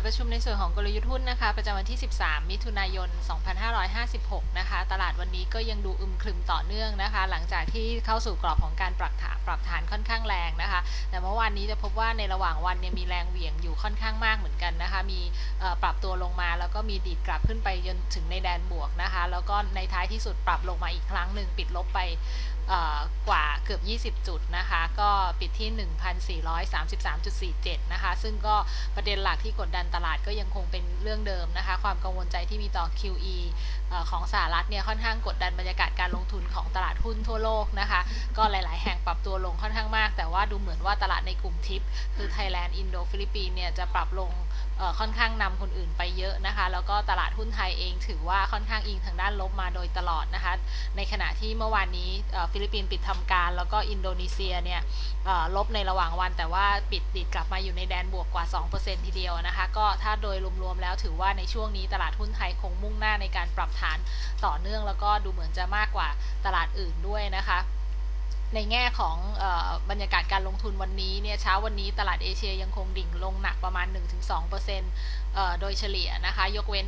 ดประชุมในส่วนของกลยุทธ์หุ้นนะคะ ประจำวันที่ 13 มิถุนายน 2556 นะคะ ตลาดวันนี้ก็ยังดูอึมครึมต่อเนื่องนะคะ หลังจากที่เข้าสู่กรอบของการปรับฐานปรับฐานค่อนข้างแรงนะคะ แต่เมื่อวานนี้จะพบว่าในระหว่างวันเนี่ยมีแรงเหวี่ยงอยู่ค่อนข้างมากเหมือนกันนะคะ มีปรับตัวลงมาแล้วก็มีดีดกลับขึ้นไปจนถึงในแดนบวกนะคะ แล้วก็ในท้ายที่สุดปรับลงมาอีกครั้งหนึ่งปิดลบไปกว่าเกือบ 20 จุดนะคะ ก็ปิดที่ 1,433.47 นะคะ ซึ่งก็ประเด็นหลักที่กดดันตลาดก็ยังคงเป็นเรื่องเดิมนะคะ ความกังวลใจที่มีต่อ QE อของสหรัฐเนี่ยค่อนข้างกดดันบรรยากาศการลงทุนของตลาดหุ้นทั่วโลกนะคะ ก็หลาย ๆ แห่งปรับตัวลงค่อนข้างมาก แต่ว่าดูเหมือนว่าตลาดในกลุ่มทิปคือไทยแลนด์อินโดฟิลิปปินเนี่ยจะปรับลง ค่อนข้างนำคนอื่นไปเยอะนะคะ แล้วก็ตลาดหุ้นไทยเองถือว่าค่อนข้างอิงทางด้านลบมาโดยตลอดนะคะ ในขณะที่เมื่อวานนี้ฟิลิปปินส์ปิดทำการ แล้วก็อินโดนีเซียเนี่ยลบในระหว่างวัน แต่ว่าปิดดิดกลับมาอยู่ในแดนบวกกว่า 2%ทีเดียวนะคะ ก็ถ้าโดยรวมๆแล้วถือว่าในช่วงนี้ตลาดหุ้นไทยคงมุ่งหน้าในการปรับฐานต่อเนื่อง แล้วก็ดูเหมือนจะมากกว่าตลาดอื่นด้วยนะคะ ในแง่ของออบรรยากาศการลงทุนวันนี้เนี่ยเช้าวันนี้ตลาดเอเชียยังคงดิ่งลงหนักประมาณ 1-2%เอ่อโดยเฉลี่ยนะคะ ยกเว้น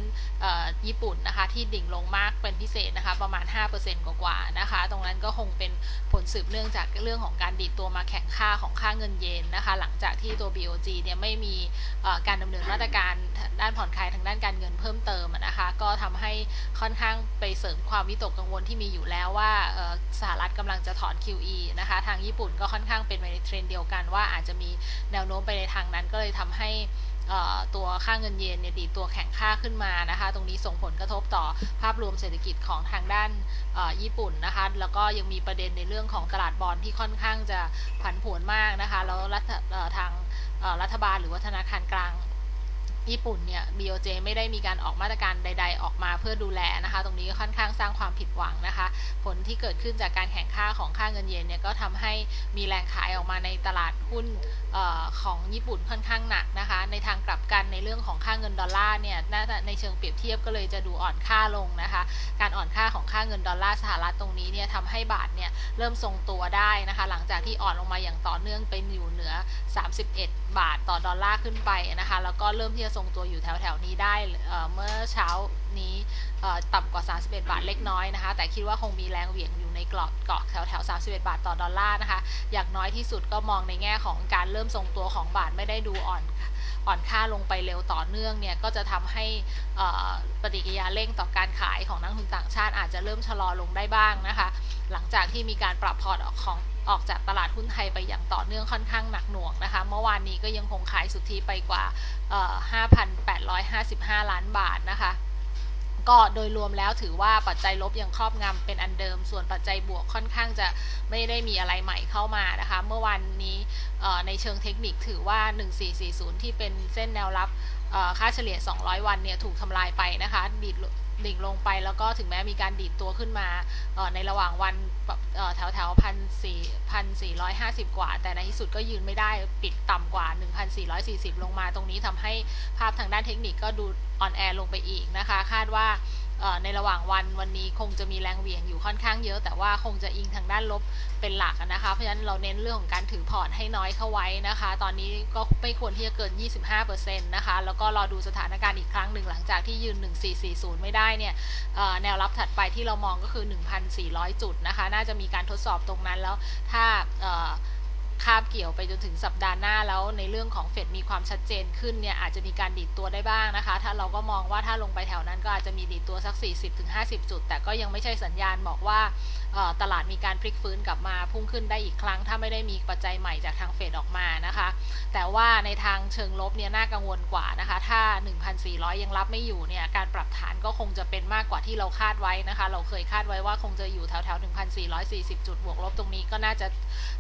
ญี่ปุ่นนะคะที่ดิ่งลงมากเป็นพิเศษนะคะประมาณ 5%กว่าๆนะคะ ตรงนั้นก็คงเป็นผลสืบเนื่องจากเรื่องของการดีดตัวมาแข่งค่าของค่าเงินเยนนะคะ หลังจากที่ตัว BOG เนี่ยไม่มีการดำเนินมาตรการด้านผ่อนคลายทางด้านการเงินเพิ่มเติมนะคะ ก็ ค่อนข้างไปเสริมความวิตกกังวลที่มีอยู่แล้วว่าสหรัฐกำลังจะถอน QE นะคะ ทางญี่ปุ่นก็ค่อนข้างเป็นไปในเทรนเดียวกันว่าอาจจะมีแนวโน้มไปในทางนั้นก็เลยทำให้ตัวค่าเงินเยนเนี่ยดีตัวแข็งค่าขึ้นมานะคะ ตรงนี้ส่งผลกระทบต่อภาพรวมเศรษฐกิจของทางด้านญี่ปุ่นนะคะ แล้วก็ยังมีประเด็นในเรื่องของตลาดบอลที่ค่อนข้างจะผันผวนมากนะคะ แล้วรัฐทางรัฐบาลหรือว่าธนาคารกลาง ญี่ปุ่นเนี่ย BOJ ไม่ได้มีการออกมาตรการใด ๆ ออกมาเพื่อดูแลนะคะ ตรงนี้ค่อนข้างสร้างความผิดหวังนะคะ ผลที่เกิดขึ้นจากการแข่งค่าของค่าเงินเยนเนี่ยก็ทำให้มีแรงขายออกมาในตลาดหุ้นออของญี่ปุ่นค่อนข้างหนักนะคะ ในทางกลับกันในเรื่องของค่าเงินดอลลาร์เนี่ยน่าจะในเชิงเปรียบเทียบก็เลยจะดูอ่อนค่าลงนะคะ การอ่อนค่าของค่าเงินดอลลาร์สหรัฐตรงนี้เนี่ยทำให้บาทเนี่ยเริ่มทรงตัวได้นะคะ หลังจากที่อ่อนลงมาอย่างต่อเนื่องเป็นอยู่เหนือ 31 บาทต่อดอลลาร์ขึ้นไปนะคะ แล้วก็เริ่มที่จะทรงตัวอยู่แถวๆนี้ได้เเมื่อเช้านี้ต่ำกว่า 31 บาทเล็กน้อยนะคะ แต่คิดว่าคงมีแรงเหวี่ยงอยู่ในกรอบเกาะแถวๆ31 บาทต่อดอลลาร์นะคะ อย่างน้อยที่สุดก็มองในแง่ของการเริ่มทรงตัวของบาทไม่ได้ดูอ่อนอ่อนค่าลงไปเร็วต่อเนื่องเนี่ยก็จะทำให้ปฏิกิริยาเร่งต่อการขายของนักทุนต่างชาติอาจจะเริ่มชะลอลงได้บ้างนะคะ หลังจากที่มีการปรับพอร์ตออกของ ออกจากตลาดหุ้นไทยไปอย่างต่อเนื่องค่อนข้างหนักหน่วงนะคะ เมื่อวานนี้ก็ยังคงขายสุทธิไปกว่า 5,855 ล้านบาทนะคะก็โดยรวมแล้วถือว่าปัจจัยลบยังครอบงำเป็นอันเดิม ส่วนปัจจัยบวกค่อนข้างจะไม่ได้มีอะไรใหม่เข้ามานะคะ เมื่อวานนี้ในเชิงเทคนิคถือว่า 1440 ที่เป็นเส้นแนวรับค่าเฉลี่ย 200 วันเนี่ยถูกทำลายไปนะคะดีดล ดิ่งลงไปแล้วก็ถึงแม้มีการดีดตัวขึ้นมาในระหว่างวันแถวแถวพันสี่พันสี่ร้อยห้าสิบกว่า แต่ในที่สุดก็ยืนไม่ได้ปิดต่ำกว่า 1,440 ลงมาตรงนี้ทำให้ภาพทางด้านเทคนิคก็ดูอ่อนแอลงไปอีกนะคะ คาดว่า ในระหว่างวันวันนี้คงจะมีแรงเหวี่ยงอยู่ค่อนข้างเยอะ แต่ว่าคงจะอิงทางด้านลบเป็นหลักนะคะ เพราะฉะนั้นเราเน้นเรื่องของการถือพอร์ตให้น้อยเข้าไว้นะคะ ตอนนี้ก็ไม่ควรที่จะเกิน 25%นะคะ แล้วก็รอดูสถานการณ์อีกครั้งหนึ่งหลังจากที่ยืน 1440 ไม่ได้เนี่ยแนวรับถัดไปที่เรามองก็คือ 1,400 จุดนะคะ น่าจะมีการทดสอบตรงนั้นแล้วถ้า คาบเกี่ยวไปจนถึงสัปดาห์หน้าแล้วในเรื่องของเฟดมีความชัดเจนขึ้นเนี่ยอาจจะมีการดีดตัวได้บ้างนะคะ ถ้าเราก็มองว่าถ้าลงไปแถวนั้นก็อาจจะมีดีดตัวสัก 40-50 จุด แต่ก็ยังไม่ใช่สัญญาณบอกว่าตลาดมีการพลิกฟื้นกลับมาพุ่งขึ้นได้อีกครั้ง ถ้าไม่ได้มีปัจจัยใหม่จากทางเฟดออกมานะคะ แต่ว่าในทางเชิงลบเนี่ยน่ากังวลกว่านะคะ ถ้า 1,400 ยังรับไม่อยู่เนี่ยการปรับฐานก็คงจะเป็นมากกว่าที่เราคาดไว้นะคะ เราเคยคาดไว้ว่าคงจะอยู่แถวแถว1,440 จุดบวกลบตรงนี้ก็น่าจะ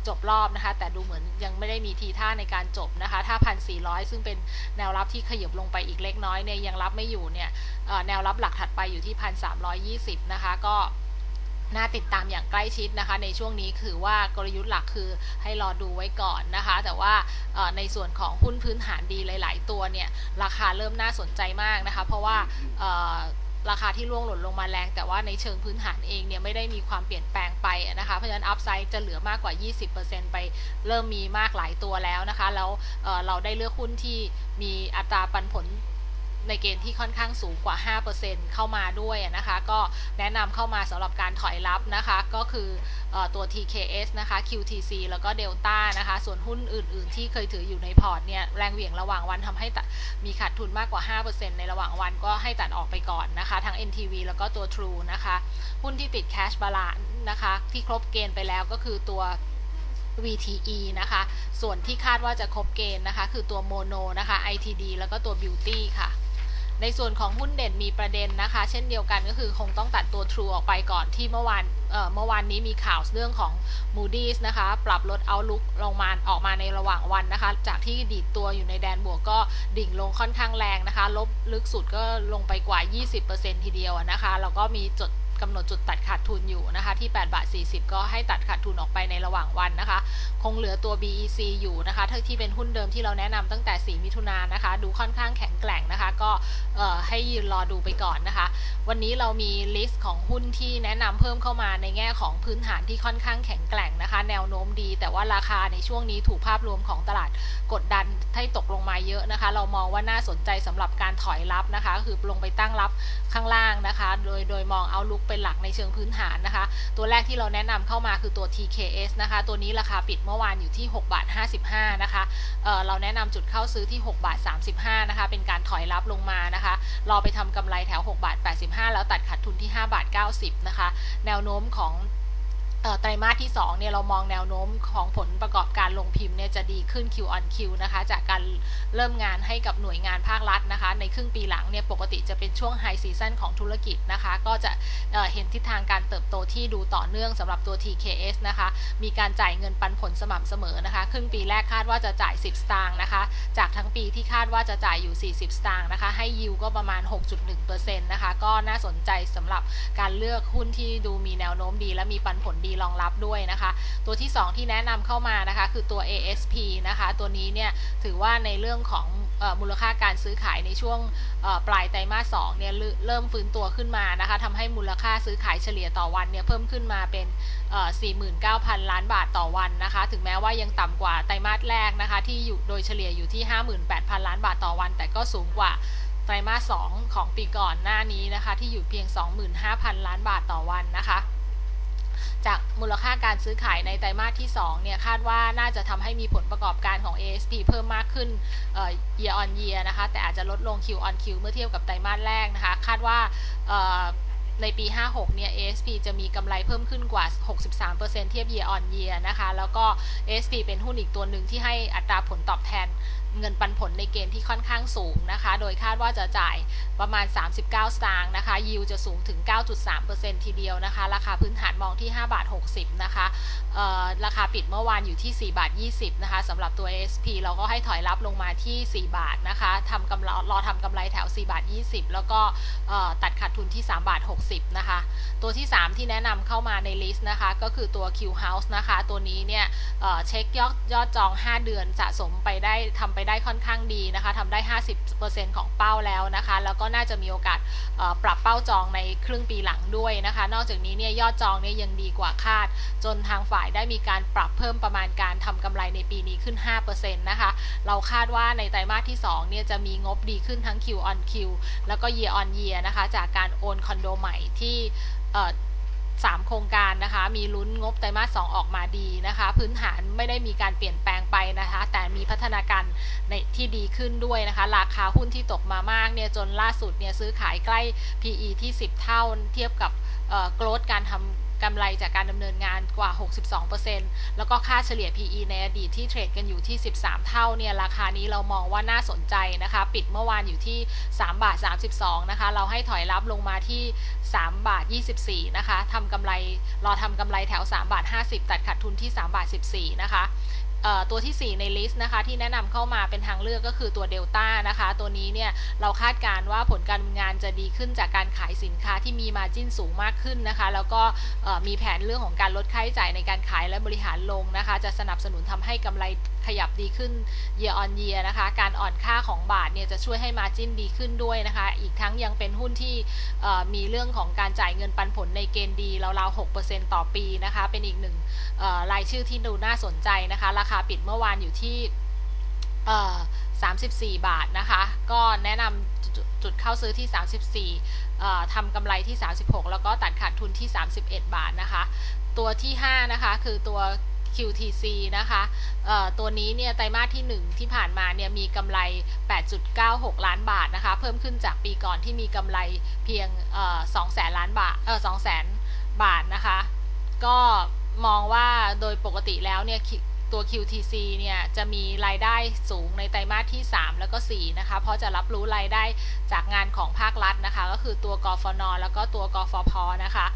จบรอบนะคะแต่ดูเหมือนยังไม่ได้มีทีท่าในการจบนะคะ ถ้า 1,400 ซึ่งเป็นแนวรับที่ขยับลงไปอีกเล็กน้อยเนี่ยยังรับไม่อยู่เนี่ยแนวรับหลักถัดไปอยู่ที่ 1,320 นะคะ ก็น่าติดตามอย่างใกล้ชิดนะคะ ในช่วงนี้คือว่ากลยุทธ์หลักคือให้รอดูไว้ก่อนนะคะ แต่ว่าในส่วนของหุ้นพื้นฐานดีหลาย ๆ ตัวเนี่ยราคาเริ่มน่าสนใจมากนะคะ เพราะว่า ราคาที่ร่วงหล่นลงมาแรง แต่ว่าในเชิงพื้นฐานเองเนี่ยไม่ได้มีความเปลี่ยนแปลงไปนะคะเพราะฉะนั้นอัพไซด์จะเหลือมากกว่า 20%ไปเริ่มมีมากหลายตัวแล้วนะคะแล้วเเราได้เลือกหุ้นที่มีอัตราปันผล ในเกณฑ์ที่ค่อนข้างสูงกว่า 5%เข้ามาด้วยนะคะ ก็แนะนำเข้ามาสำหรับการถอยรับนะคะ ก็คืออตัว TKS นะคะ QTC แล้วก็ Delta นะคะ ส่วนหุ้นอื่น ๆ ที่เคยถืออยู่ในพอร์ตเนี่ย แรงเหวี่ยงระหว่างวันทำให้มีขาดทุนมากกว่า 5%ในระหว่างวันก็ให้ตัดออกไปก่อนนะคะ ทั้ง NTV แล้วก็ตัว True นะคะ หุ้นที่ติด Cash Balance นะคะ ที่ครบเกณฑ์ไปแล้วก็คือตัว VTE นะคะ ส่วนที่คาดว่าจะครบเกณฑ์นะคะ คือตัว Mono นะคะ ITD แล้วก็ตัว Beauty ค่ะ ในส่วนของหุ้นเด่นมีประเด็นนะคะ เช่นเดียวกันก็คือคงต้องตัดตัว True ออกไปก่อนที่เมื่อวานเมื่อวานนี้มีข่าวเรื่องของ Moody's นะคะ ปรับลด Outlook ลงมาออกมาในระหว่างวันนะคะ จากที่ดีดตัวอยู่ในแดนบวกก็ดิ่งลงค่อนข้างแรงนะคะ ลบลึกสุดก็ลงไปกว่า 20%ทีเดียวนะคะ แล้วก็มีจด กำหนดจุดตัดขาดทุนอยู่นะคะที่8บาท40 ก็ให้ตัดขาดทุนออกไปในระหว่างวันนะคะ คงเหลือตัว BEC อยู่นะคะที่เป็นหุ้นเดิมที่เราแนะนำตั้งแต่ 4 มิถุนายนนะคะ ดูค่อนข้างแข็งแกร่งนะคะ ก็ให้ยืนรอดูไปก่อนนะคะ วันนี้เรามีลิสต์ของหุ้นที่แนะนำเพิ่มเข้ามาในแง่ของพื้นฐานที่ค่อนข้างแข็งแกร่งนะคะ แนวโน้มดี แต่ว่าราคาในช่วงนี้ถูกภาพรวมของตลาดกดดันให้ตกลงมาเยอะนะคะ เรามองว่าน่าสนใจสำหรับการถอยรับนะคะ คือลงไปตั้งรับข้างล่างนะคะ โดยโดยมองเอาลุกเป็นหลักในเชิงพื้นฐานนะคะ ตัวแรกที่เราแนะนำเข้ามาคือตัว TKS นะคะ ตัวนี้ราคาปิดเมื่อวานอยู่ที่6บาท55นะคะเเราแนะนำจุดเข้าซื้อที่6บาท35นะคะ เป็นการถอยรับลงมานะคะ รอไปทำกำไรแถว6บาท85 แล้วตัดขาดทุนที่5บาท90นะคะ แนวโน้มของไตรมาสที่2เนี่ยเรามองแนวโน้มของผลประกอบการลงพิมพ์เนี่ยจะดีขึ้น Q on Q นะคะ จากการเริ่มงานให้กับหน่วยงานภาครัฐนะคะ ในครึ่งปีหลังเนี่ยปกติจะเป็นช่วงไฮซีซันของธุรกิจนะคะ ก็จะเเห็นทิศทางการเติบโตที่ดูต่อเนื่องสำหรับตัว TKS นะคะ มีการจ่ายเงินปันผลสม่ำเสมอนะคะ ครึ่งปีแรกคาดว่าจะจ่าย 10 สตางค์นะคะ จากทั้งปีที่คาดว่าจะจ่ายอยู่ 40 สตางค์นะคะ ให้ยิวก็ประมาณ 6.1%นะคะ ก็น่าสนใจสำหรับการเลือกหุ้นที่ดูมีแนวโน้มดี และมีปันผลดีรองรับด้วยนะคะ ตัวที่ 2 ที่แนะนำเข้ามานะคะ คือตัว ASP นะคะ ตัวนี้เนี่ยถือว่าในเรื่องของ มูลค่าการซื้อขายในช่วงปลายไตรมาส2เนี่ยเริ่มฟื้นตัวขึ้นมานะคะทำให้มูลค่าซื้อขายเฉลี่ยต่อวันเนี่ยเพิ่มขึ้นมาเป็น 49,000 ล้านบาทต่อวันนะคะ ถึงแม้ว่ายังต่ำกว่าไตรมาสแรกนะคะ ที่อยู่โดยเฉลี่ยอยู่ที่ 58,000 ล้านบาทต่อวัน แต่ก็สูงกว่าไตรมาส 2 ของปีก่อนหน้านี้นะคะ ที่อยู่เพียง 25,000 ล้านบาทต่อวันนะคะ จากมูลค่าการซื้อขายในไตรมาสที่2เนี่ยคาดว่าน่าจะทำให้มีผลประกอบการของ ASP เพิ่มมากขึ้น year on year นะคะ แต่อาจจะลดลง Q on Q เมื่อเทียบกับไตรมาสแรกนะคะ คาดว่าในปี 56 เนี่ย ASP จะมีกำไรเพิ่มขึ้นกว่า 63%เทียบ year on year นะคะ แล้วก็ ASP เป็นหุ้นอีกตัวหนึ่งที่ให้อัตราผลตอบแทน เงินปันผลในเกณฑ์ที่ค่อนข้างสูงนะคะ โดยคาดว่าจะจ่ายประมาณ 39 สตางค์นะคะ ยิวจะสูงถึง 9.3%ทีเดียวนะคะ ราคาพื้นฐานมองที่ 5 บาท 60 นะคะ ราคาปิดเมื่อวานอยู่ที่ 4 บาท 20 นะคะสำหรับตัว SP เราก็ให้ถอยรับลงมาที่ 4 บาทนะคะทำกำไรรอทำกำไรแถว 4 บาท 20 แล้วก็ตัดขาดทุนที่ 3 บาท 60 นะคะ ตัวที่ 3 ที่แนะนำเข้ามาในลิสต์นะคะ ก็คือตัว Q House นะคะ ตัวนี้เนี่ยเช็คยอดยอดจอง 5 เดือนสะสมไปได้ทำไปได้ค่อนข้างดีนะคะทำได้ 50%ของเป้าแล้วนะคะ แล้วก็น่าจะมีโอกาสปรับเป้าจองในครึ่งปีหลังด้วยนะคะ นอกจากนี้เนี่ยยอดจองเนี่ยยังดีกว่าคาด จนทางฝ่ายได้มีการปรับเพิ่มประมาณการทำกำไรในปีนี้ขึ้น 5%นะคะ เราคาดว่าในไตรมาสที่2เนี่ยจะมีงบดีขึ้นทั้ง Q on Q แล้วก็ Year on Year นะคะ จากการโอนคอนโดใหม่ที่ 3 โครงการนะคะ มีลุ้นงบไตรมาส 2 ออกมาดีนะคะ พื้นฐานไม่ได้มีการเปลี่ยนแปลงไปนะคะ แต่มีพัฒนาการในที่ดีขึ้นด้วยนะคะ ราคาหุ้นที่ตกมามากเนี่ยจนล่าสุดเนี่ยซื้อขายใกล้ PE ที่ 10 เท่าเทียบกับโกลดการทำ กำไรจากการดำเนินงานกว่า 62%แล้วก็ค่าเฉลี่ย PE ในอดีตที่เทรดกันอยู่ที่ 13 เท่าเนี่ยราคานี้เรามองว่าน่าสนใจนะคะ ปิดเมื่อวานอยู่ที่ 3 บาท 32 นะคะ เราให้ถอยรับลงมาที่ 3 บาท 24 นะคะทำกำไรรอทำกำไรแถว 3 บาท 50 ตัดขาดทุนที่ 3 บาท 14 นะคะ ตัวที่ 4 ในลิสต์นะคะที่แนะนำเข้ามาเป็นทางเลือกก็คือตัวเดลต้านะคะตัวนี้เนี่ยเราคาดการว่าผลการงานจะดีขึ้นจากการขายสินค้าที่มีมาจิ้นสูงมากขึ้นนะคะ แล้วก็มีแผนเรื่องของการลดค่าใช้จ่ายในการขายและบริหารลงนะคะ จะสนับสนุนทำให้กำไร ขยับดีขึ้น year on year นะคะ การอ่อนค่าของบาทเนี่ยจะช่วยให้ margin ดีขึ้นด้วยนะคะ อีกทั้งยังเป็นหุ้นที่มีเรื่องของการจ่ายเงินปันผลในเกณฑ์ดีราวๆ 6%ต่อปีนะคะ เป็นอีกหนึ่งรายชื่อที่ดูน่าสนใจนะคะ ราคาปิดเมื่อวานอยู่ที่34 บาทนะคะ ก็แนะนำจุดเข้าซื้อที่ 34เอ่ทำกำไรที่ 36 แล้วก็ตัดขาดทุนที่ 31 บาทนะคะ ตัวที่ 5 นะคะ คือตัว QTC นะคะตัวนี้เนี่ยไตรมาสที่ 1 ที่ผ่านมาเนี่ยมีกำไร 8.96 ล้านบาทนะคะเพิ่มขึ้นจากปีก่อนที่มีกำไรเพียง2แสนล้านบาทเออ2แสนบาทนะคะก็มองว่าโดยปกติแล้วเนี่ยตัว QTC เนี่ยจะมีรายได้สูงในไตรมาสที่ 3 แล้วก็ 4 นะคะ เพราะจะรับรู้รายได้จากงานของภาครัฐนะคะ ก็คือตัวกฟน แล้วก็ตัวกฟพนะคะ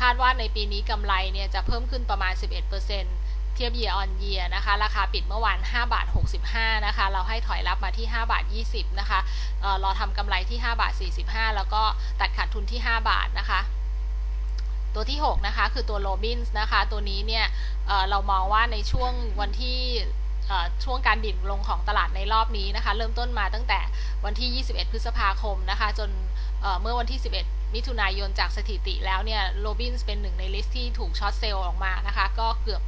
คาดว่าในปีนี้กำไรเนี่ยจะเพิ่มขึ้นประมาณ 11%เทียบ year on year นะคะ ราคาปิดเมื่อวาน5บาท65 นะคะ เราให้ถอยรับมาที่ 5 บาท 20 นะคะเอ่อรอทำกำไรที่ 5 บาท 45 แล้วก็ตัดขาดทุนที่ 5 บาทนะคะตัวที่ 6 นะคะ คือตัวโรบินส์นะคะ ตัวนี้เนี่ยเเรามองว่าในช่วงวันที่ช่วงการดิ่งลงของตลาดในรอบนี้นะคะ เริ่มต้นมาตั้งแต่วันที่ 21 พฤษภาคมนะคะ จนเเมื่อวันที่ 11 มิถุนายนจากสถิติแล้วเนี่ยโรบินส์เป็นหนึ่งในลิสต์ที่ถูกช็อตเซลล์ออกมานะคะ ก็เกือบ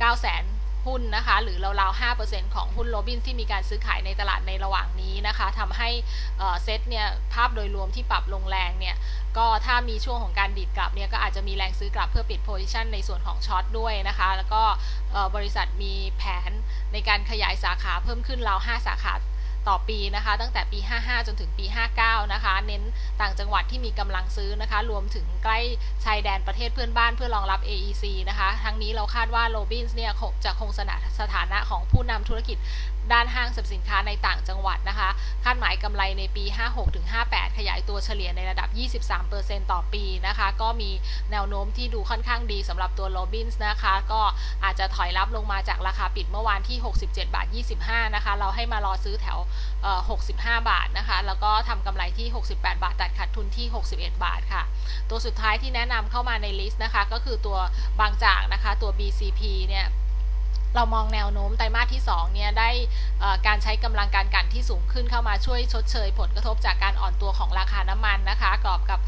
9 0 0 0 0 0 หุ้นนะคะ หรือราวๆ 5%ของหุ้นโรบินที่มีการซื้อขายในตลาดในระหว่างนี้นะคะทำให้เซ็ตเนี่ย ภาพโดยรวมที่ปรับลงแรงเนี่ย ก็ถ้ามีช่วงของการดีดกลับเนี่ย ก็อาจจะมีแรงซื้อกลับเพื่อปิดโพซิชันในส่วนของช็อตด้วยนะคะ แล้วก็บริษัทมีแผนในการขยายสาขาเพิ่มขึ้นราว 5 สาขา ต่อปีนะคะ ตั้งแต่ปี 55 จนถึงปี 59 นะคะ เน้นต่างจังหวัดที่มีกำลังซื้อนะคะ รวมถึงใกล้ชายแดนประเทศเพื่อนบ้านเพื่อรองรับ AEC นะคะ ทั้งนี้เราคาดว่าโรบินส์เนี่ยจะคงสถานะของผู้นำธุรกิจ ด้านห้างสรรพสินค้าในต่างจังหวัดนะคะ คาดหมายกำไรในปี 56-58 ขยายตัวเฉลี่ยในระดับ 23%ต่อปีนะคะ ก็มีแนวโน้มที่ดูค่อนข้างดีสำหรับตัวโรบินส์นะคะ ก็อาจจะถอยรับลงมาจากราคาปิดเมื่อวานที่ 67 บาท 25 นะคะ เราให้มารอซื้อแถว 65 บาทนะคะ แล้วก็ทำกำไรที่ 68 บาท ตัดขาดทุนที่ 61 บาทค่ะ ตัวสุดท้ายที่แนะนำเข้ามาในลิสต์นะคะ ก็คือตัวบางจากนะคะ ตัว BCP เนี่ย เรามองแนวโน้มไตรมาสที่2เนี่ยได้การใช้กำลังการกันที่สูงขึ้นเข้ามาช่วยชดเชย ผลกระทบจากการอ่อนตัวของราคาน้ำมันนะคะกรอบกับ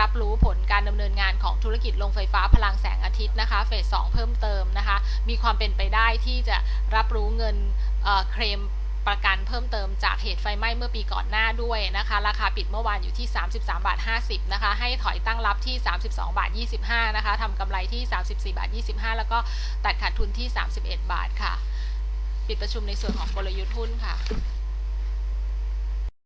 รับรู้ผลการดำเนินงานของธุรกิจโรงไฟฟ้าพลังแสงอาทิตย์นะคะเฟส2เพิ่มเติมนะคะ มีความเป็นไปได้ที่จะรับรู้เงินเอ่อเคลม ประกันเพิ่มเติมจากเหตุไฟไหม้เมื่อปีก่อนหน้าด้วยนะคะ ราคาปิดเมื่อวานอยู่ที่ 33 บาท 50 นะคะ ให้ถอยตั้งรับที่ 32 บาท 25 นะคะทำกำไรที่ 34 บาท 25 แล้วก็ตัดขาดทุนที่ 31 บาทค่ะ ปิดประชุมในส่วนของกลยุทธ์หุ้นค่ะ